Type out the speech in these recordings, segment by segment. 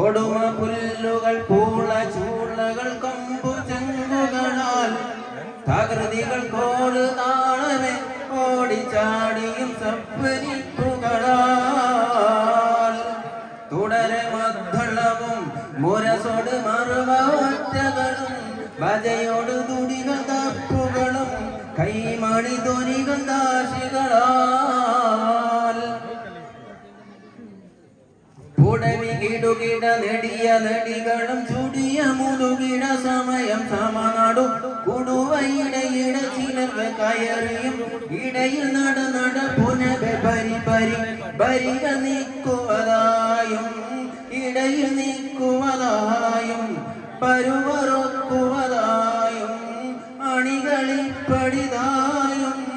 കൊടുമ പുല്ലുകൾ പൂള ചൂളകൾ കൊമ്പു ചെങ്കുകളാൽ തകൃതികൾ കോട് താളമേ ഓടിച്ചാടിയും സപ്പരിപ്പുകളാൽ. തുടരെ മദ്ദളവും മുരസോട് മറുവാറ്റകളും ഭജയോട് തുടികൾ തപ്പുകളും കൈമണി ധ്വനികൾ ദാശികളാൽ കിടുകിട നെടിയ നെടികളും ചുടിയ മുതുകിട സമയം സമനാടു. കുടുവയിടയിട ചിലർ കയറിയും. ഇടയിൽ നട പുനവ പരി പരി പരിക നീക്കുവതായും. ഇടയിൽ നീക്കുവതായും. പരുവറൊക്കുവതായും. അണികളിൽ പടിതായും.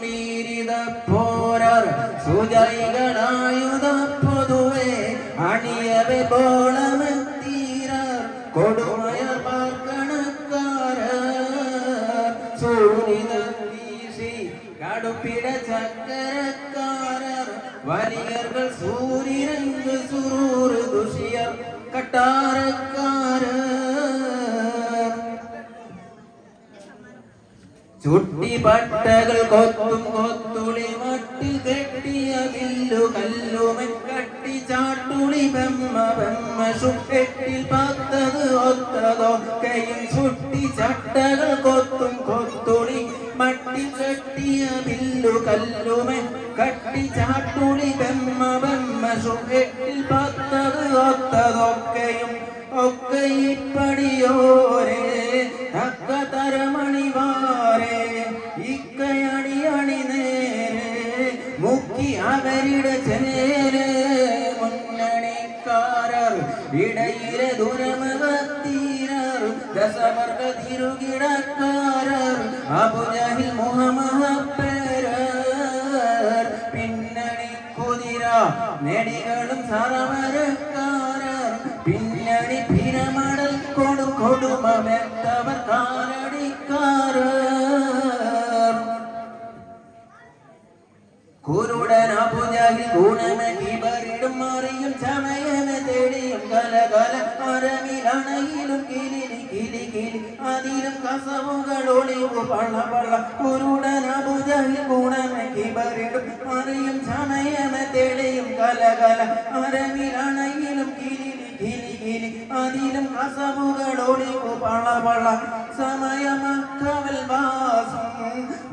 വീരിത പോരാർ പൊതുവെ അണിയവെ ബോളമെത്തീരാർ കൊടുമയ പാർക്കണക്കാര. സൂര്യന വീശി കടുപ്പിട ചക്കരക്കാരർ വലിയർകൾ സൂര്യരംഗ് സുരൂർ ദുഷിയർ കട്ടാരക്കാര ചുട്ടിപ്പട്ടകൾ കൊത്തും കൊത്തുളി മട്ടിൽ കെട്ടിയ വില്ലു ചാട്ടുളി ബെമ്മ ബെമ്മ ഷുക്കെട്ടിൽ പത്തത് ഒത്തതൊക്കെയും ചുട്ടി ചട്ടകൾ കൊത്തും കൊത്തുളി മട്ടിൽ കെട്ടിയ വില്ലു കല്ലുമെ കട്ടി ചാട്ടുളി ബെമ്മ ബെമ്മ ഷുക്കെട്ടിൽ പത്തത് ഒത്തതൊക്കെയും ഒക്കെ ഇപ്പടിയോരേ തക്ക തരമണിവാരേ ഇക്കയണി അണി നേരെ മുക്കി അവരുടെ ചേരെ. ദുരമകത്തീരർ ദശവർഗ തിരുകിടക്കാരർ അബുജഹിൽ മുഹമ്മപ്പേരർ പിന്നണി കുതിര നെടികളും സറവരക്കാരർ പിന്നണി പിരമടൽ കൊടു കൊടുമമെത്തവർ കാലടിക്കാരർ. കുരുടൻ അബുജഹിൽ ഗുണമകിബറിടും മറിയും ചമയമെ തേടിയും കല കല മരമിലണയിലും കിലിനി കിളി കിളി അതിലും കസവുകൾ ഒളിവു പള്ള പള്ള. കുരുടൻ അബുജഹിൽ ഗുണമകിബറിടും മറിയും ചമയന തെളിയും കല കല. മരമിലണയിലും കിളി കിലി അതിലും കസവുകൾ പള്ള പള്ള. സമയമക്കവൽ വാസം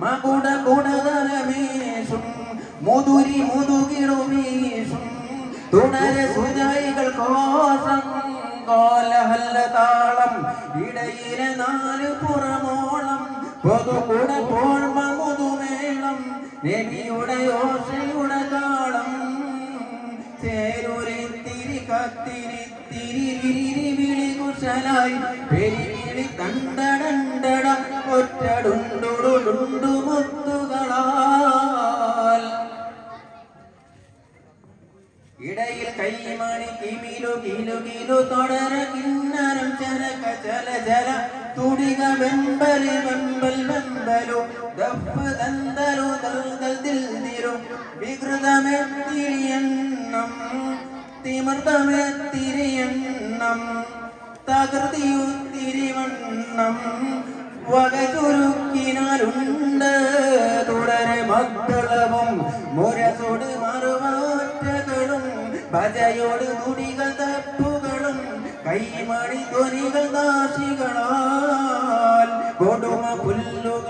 മകുട കുടതലമേശും മുതുരി മുതുകിടുമീശും തുടരെ സുജൈകൾ കോശം നാല് പുറമോളം പൊതുകുട പോൾമ മുതുമേളം രവിയുടെ ഓശയുടെ താളം. ചേരൂരി തിരി കത്തിരി തിരി വിരി വിളി കുശലായി പെരിവിളി തണ്ടടണ്ടട ഒറ്റടുണ്ടുടുണ്ടു മുത്തുകളാൽ. ഇടയിൽ കൈമണി കിമിലു കിലു കിലു തുടര കിന്നരം ചരക ചല ചല തുടിക വെമ്പലി വെമ്പൽ വെമ്പലു ദഫ് ദന്തലു ദൽദൽ ദിൽദിരു വികൃതമെത്തിരിയെണ്ണം തിമൃതമെത്തിരിയെണ്ണം തകൃതിയുത്തിരിവണ്ണം വക ചുരുക്കിനാലുണ്ട് തുടരെ മക്കളവും മുരസോട് മറുമാറ്റകളും ഭജയോട് തുടികൾ കൈമണി ധ്വനികൾ നാശികളാൽ കൊടുമ പുല്ലുകൾ